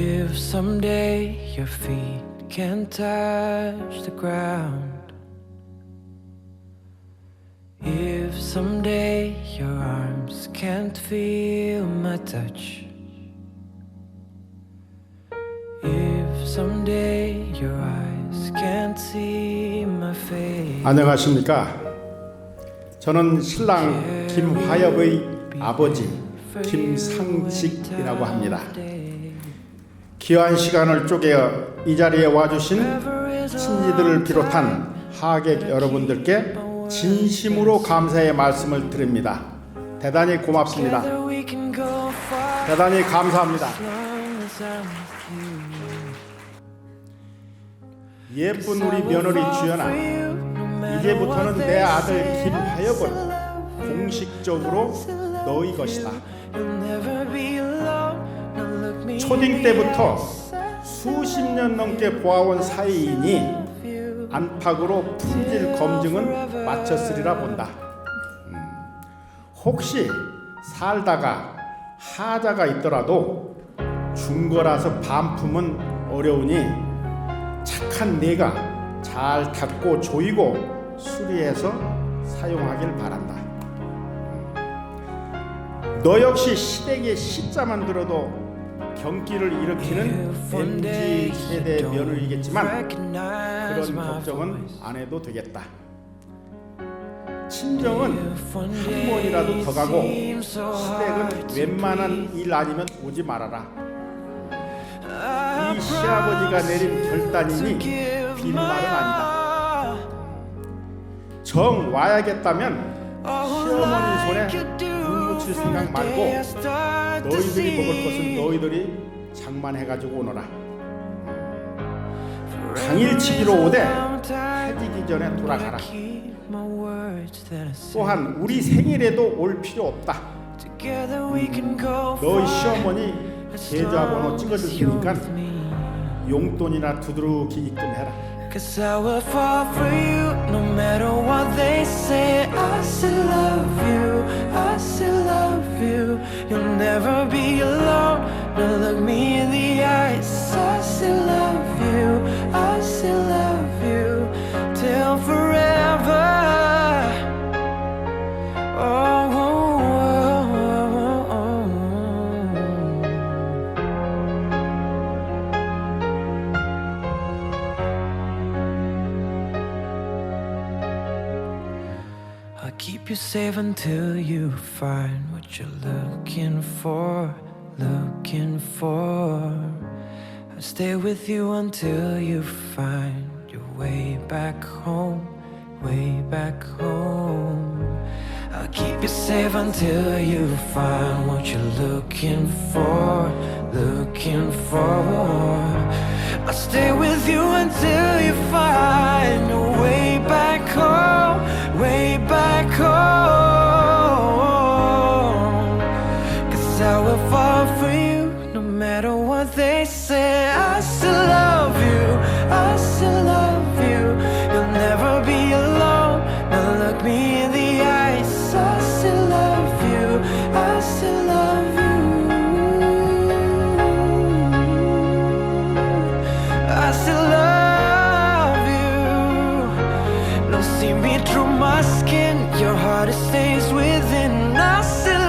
If someday your feet can't touch the ground, if someday your arms can't feel my touch, if someday your eyes can't see my face. 안녕하십니까? 저는 신랑 김화엽의 아버지 김상식이라고 합니다. 귀한 시간을 쪼개어 이 자리에 와주신 친지들을 비롯한 하객 여러분들께 진심으로 감사의 말씀을 드립니다. 대단히 고맙습니다. 대단히 감사합니다. 예쁜 우리 며느리 주연아, 이제부터는 내 아들 김화엽은 공식적으로 너희 것이다. 초딩 때부터 수십 년 넘게 보아온 사이이니 안팎으로 품질 검증은 마쳤으리라 본다. 음, 혹시 살다가 하자가 있더라도 중거라서 반품은 어려우니 착한 내가 잘 닦고 조이고 수리해서 사용하길 바란다. 너 역시 시댁의 시자만 들어도 경기를 일으키는 MZ 세대 며느리겠지만 그런 걱정은 안 해도 되겠다. 친정은 한 번이라도 더 가고 시댁은 웬만한 일 아니면 오지 말아라. 이 시아버지가 내린 결단이니 빈말은 아니다. 정 와야겠다면 시어머니 손에 물 묻힐 생각 말고 너희들이 먹을 것은 너희들이 장만해 가지고 오너라. 당일치기로 오되 해지기 전에 돌아가라. 또한 우리 생일에도 올 필요 없다. 너희 시어머니 계좌번호 찍어줄 테니까 용돈이나 두드러기 입금해라. Cause I will fall for you no matter what they say. Keep you safe until you find what you're looking for, looking for. I'll stay with you until you find your way back home, way back home. I'll keep you safe until you find what you're looking for, looking for. I'll stay with you until through my skin Your heart, it stays within. I still